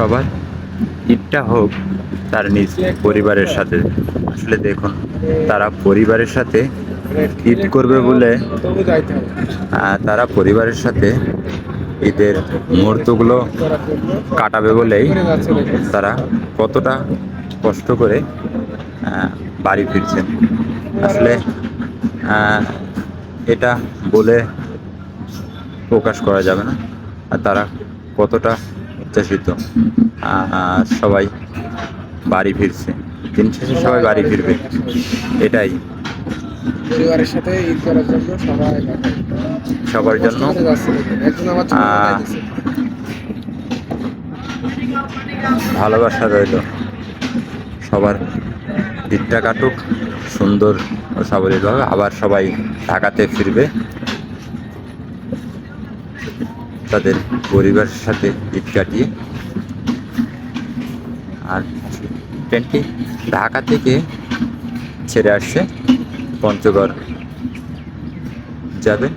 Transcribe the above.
সবার ঈদটা হোক, তার নিজ পরিবারের সাথে। আসলে দেখুন, তারা পরিবারের সাথে ঈদ করবে বলে তারা পরিবারের সাথে ঈদের মুহূর্তগুলো কাটাবে বলেই তারা কতটা কষ্ট করে বাড়ি ফিরছেন। আসলে এটা বলে প্রকাশ করা যাবে না। আর তারা কতটা উচ্ছ্বাসিত সবাই বাড়ি ফিরছে। দিন শেষে সবাই বাড়ি ফিরবে। এটাই। পরিবারের সাথে ঈদ করার জন্য সবাই সবার জন্য। ভালোবাসা রইল। সবার ঈদটা কাটুক সুন্দর ও সাবলীলভাবে। আবার সবাই ঢাকাতে ফিরবে। তাদের পরিবারের সাথে ঈদ কাটিয়ে। আর ট্রেনটি ঢাকা থেকে ছেড়ে আসছে পঞ্চগড় যাবে।